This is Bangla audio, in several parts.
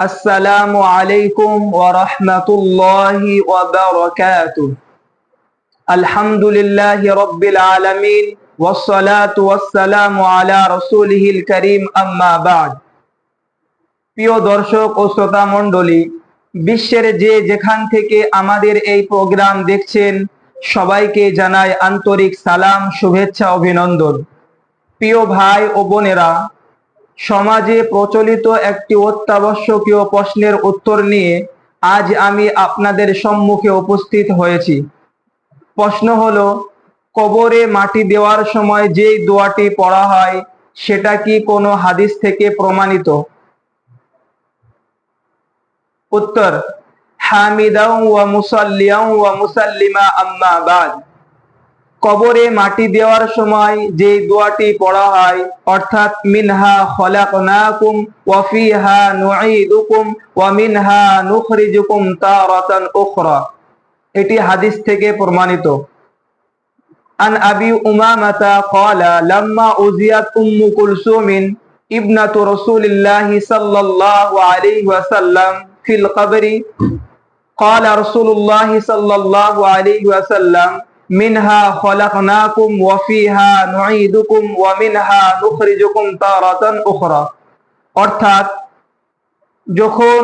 আসসালামু আলাইকুম ওয়া রাহমাতুল্লাহি ওয়া বারাকাতুহু। আলহামদুলিল্লাহি রাব্বিল আলামিন ওয়াস সালাতু ওয়াস সালামু আলা রাসূলিহিল কারীম, আম্মা বাদ। প্রিয় দর্শক ও শ্রোতা মণ্ডলী, বিশ্বের যে যেখান থেকে আমাদের এই প্রোগ্রাম দেখছেন, সবাইকে জানাই আন্তরিক সালাম, শুভেচ্ছা, অভিনন্দন। প্রিয় ভাই ও বোনেরা সমাজে প্রচলিত একটি অত্যাবশ্যকীয় প্রশ্নের উত্তর নিয়ে আজ আমি আপনাদের সম্মুখে উপস্থিত হয়েছি। প্রশ্ন হলো, কবরে মাটি দেওয়ার সময় যেই দোয়াটি পড়া হয়, সেটা কি কোনো হাদিস থেকে প্রমাণিত? উত্তর, হামিদাও ওয়া মুসাল্লিয়াও ওয়া মুসাল্লিমা আম্মা বাদ। কবরে মাটি দেওয়ার সময় যে দোয়াটি পড়া হয় অর্থাৎ মিনহা খলাকনাকুম ওয়া ফিহা নুঈদুকুম ওয়া মিনহা নুখরিজুকুম তারাতান উখরা এটি হাদিস থেকে প্রমাণিত عن أبي أمامة قال لما أزيت أم كلثوم ابنة رسول الله صلى الله عليه وسلم في القبر قال رسول الله صلى الله عليه وسلم মিনহা খলাকনাকুম ওয়া ফিহা নুঈদুকুম ওয়া মিনহা নুখরিজুকুম তারাতান উখরা। অর্থাৎ যখন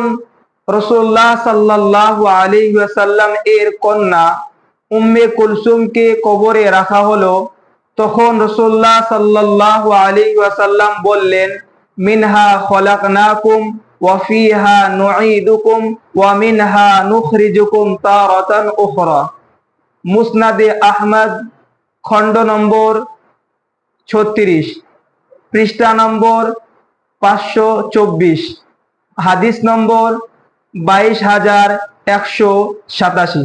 রসুল্লাহ সাল্লাল্লাহু আলাইহি ওয়াসাল্লাম এর কন্যা উম্মে কুলসুমকে কবরে রাখা হলো, তখন রসুল্লাহ সাল্লাল্লাহু আলাইহি ওয়াসাল্লাম বললেন, মিনহা খলাকনাকুম ওয়া ফিহা নুঈদুকুম ওয়া মিনহা নুখরিজুকুম তারাতান উখরা। মুসনাদে আহমদ, খণ্ড নম্বর ছত্রিশ, পৃষ্ঠা নম্বর পাঁচশো চব্বিশ, হাদিস নম্বর বাইশ হাজার একশো সাতাশি।